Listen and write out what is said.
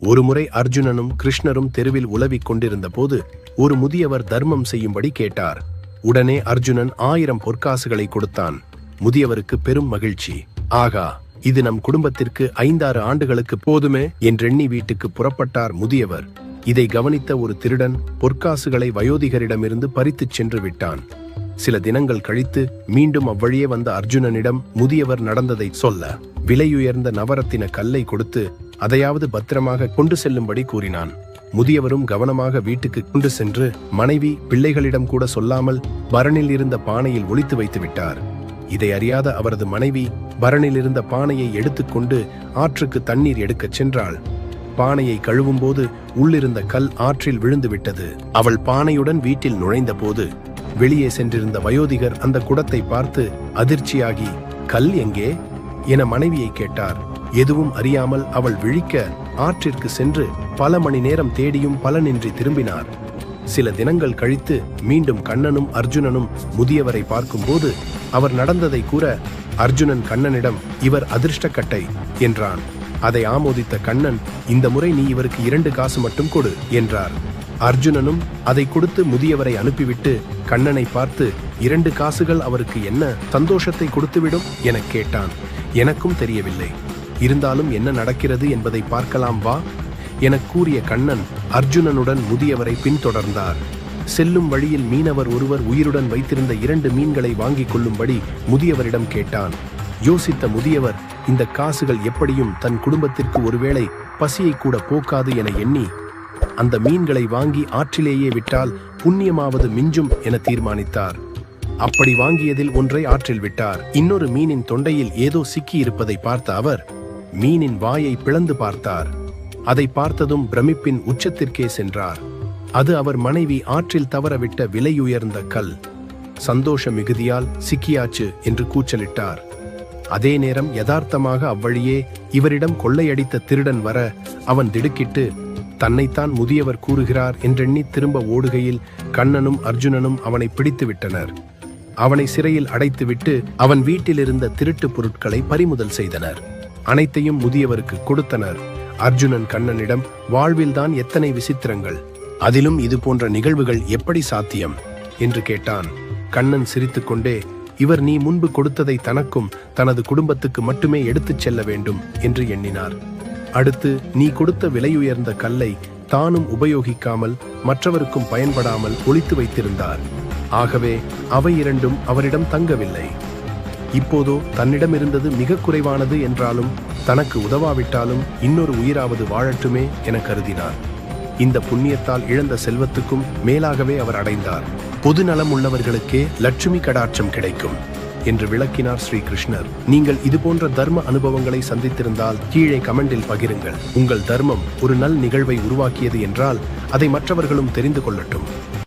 ஒருமுறை அர்ஜுனனும் கிருஷ்ணரும் தெருவில் உலவிக் கொண்டிருந்த போது ஒரு முதியவர் தர்மம் செய்யும்படி கேட்டார். உடனே அர்ஜுனன் ஆயிரம் பொற்காசுகளை கொடுத்தான். முதியவருக்கு பெரும் மகிழ்ச்சி. ஆகா இது நம் குடும்பத்திற்கு ஐந்தாறு ஆண்டுகளுக்கு போதுமே என்றெண்ணி வீட்டுக்கு புறப்பட்டார் முதியவர். இதை கவனித்த ஒரு திருடன் பொற்காசுகளை வயோதிகரிடமிருந்து பறித்துச் சென்று விட்டான். சில தினங்கள் கழித்து மீண்டும் அவ்வழியே வந்த அர்ஜுனனிடம் முதியவர் நடந்ததை சொல்ல விலையுயர்ந்த நவரத்தின கல்லை கொடுத்து அதையாவது பத்திரமாக கொண்டு செல்லும்படி கூறினான். முதியவரும் கவனமாக வீட்டுக்கு கொண்டு சென்று மனைவி பிள்ளைகளிடம் கூட சொல்லாமல் பரணில் இருந்த பானையில் ஒளித்து வைத்து விட்டார். இதை அறியாத அவரது மனைவி பரணில் இருந்த பானையை எடுத்துக்கொண்டு ஆற்றுக்கு தண்ணீர் எடுக்கச் சென்றாள். பானையை கழுவும்போது உள்ளிருந்த கல் ஆற்றில் விழுந்து விட்டது. அவள் பானையுடன் வீட்டில் நுழைந்தபோது வெளியே சென்றிருந்த வயோதிகர் அந்த குடத்தை பார்த்து அதிர்ச்சியாகி கல் எங்கே? என மனைவியை கேட்டார். எதுவும் அறியாமல் அவள் விழிக்க ஆற்றிற்கு சென்று பல மணி நேரம் தேடியும் பலனின்றி திரும்பினார். சில தினங்கள் கழித்து மீண்டும் கண்ணனும் அர்ஜுனனும் முதியவரை பார்க்கும்போது அவர் நடந்ததை கூற அர்ஜுனன் கண்ணனிடம் இவர் அதிர்ஷ்டக்கட்டை என்றான். அதை ஆமோதித்த கண்ணன் இந்த முறை நீ இவருக்கு இரண்டு காசு மட்டும் கொடு என்றார். அர்ஜுனனும் அதை கொடுத்து முதியவரை அனுப்பிவிட்டு கண்ணனை பார்த்து இரண்டு காசுகள் அவருக்கு என்ன சந்தோஷத்தை கொடுத்துவிடும்? எனக் கேட்டான். எனக்கும் தெரியவில்லை. இருந்தாலும் என்ன நடக்கிறது என்பதை பார்க்கலாம் வா. எனக் கூறிய கண்ணன் அர்ஜுனனுடன் முதியவரை பின்தொடர்ந்தார். செல்லும் வழியில் மீனவர் ஒருவர் உயிருடன் வைத்திருந்த இரண்டு மீன்களை வாங்கிக் கொள்ளும்படி முதியவரிடம் கேட்டான். யோசித்த முதியவர் இந்த காசுகள் எப்படியும் தன் குடும்பத்திற்கு ஒருவேளை பசியை கூட போக்காது என எண்ணி அந்த மீன்களை வாங்கி ஆற்றிலேயே விட்டால் புண்ணியமாவது மிஞ்சும் என தீர்மானித்தார். அப்படி வாங்கியதில் ஒன்றை ஆற்றில் விட்டார். இன்னொரு மீனின் தொண்டையில் ஏதோ சிக்கி இருப்பதை பார்த்த அவர் மீனின் வாயை பிளந்து பார்த்தார். அதை பார்த்ததும் பிரமிப்பின் உச்சத்திற்கே சென்றார். அது அவர் மனைவி ஆற்றில் தவறவிட்ட விலையுயர்ந்த கல். சந்தோஷ மிகுதியால் சிக்கியாச்சு என்று கூச்சலிட்டார். அதே நேரம் யதார்த்தமாக அவ்வழியே இவரிடம் கொள்ளையடித்த திருடன் வர அவன் திடுக்கிட்டு தன்னைத்தான் முதியவர் கூறுகிறார் என்றெண்ணி திரும்ப ஓடுகையில் கண்ணனும் அர்ஜுனனும் அவனை பிடித்து விட்டனர் அவனை சிறையில் அடைத்துவிட்டு அவன் வீட்டிலிருந்த திருட்டு பொருட்களை பறிமுதல் செய்தனர். அனைத்தையும் முதியவருக்கு கொடுத்தனர். அர்ஜுனன் கண்ணனிடம் வாழ்வில்தான் எத்தனை விசித்திரங்கள். அதிலும் இது போன்ற நிகழ்வுகள் எப்படி சாத்தியம்? என்று கேட்டான். கண்ணன் சிரித்துக்கொண்டே இவர் நீ முன்பு கொடுத்ததை தனக்கும் தனது குடும்பத்துக்கு மட்டுமே எடுத்துச் செல்ல வேண்டும் என்று எண்ணினார். அடுத்து நீ கொடுத்த விலையுயர்ந்த கல்லை தானும் உபயோகிக்காமல் மற்றவருக்கும் பயன்படாமல் ஒளித்து வைத்திருந்தார். ஆகவே அவை இரண்டும் அவரிடம் தங்கவில்லை. இப்போதோ தன்னிடம் இருந்தது மிக குறைவானது என்றாலும் தனக்கு உதவாவிட்டாலும் இன்னொரு உயிராவது வாழட்டுமே என கருதினார். இந்த புண்ணியத்தால் இழந்த செல்வத்துக்கும் மேலாகவே அவர் அடைந்தார். பொது நலம் உள்ளவர்களுக்கே லட்சுமி கடாட்சம் கிடைக்கும். என்று விளக்கினார் ஸ்ரீ கிருஷ்ணர் நீங்கள் இதுபோன்ற தர்ம அனுபவங்களை சந்தித்திருந்தால் கீழே கமெண்டில் பகிருங்கள். உங்கள் தர்மம் ஒரு நல் நிகழ்வை உருவாக்கியது என்றால் அதை மற்றவர்களும் தெரிந்து கொள்ளட்டும்.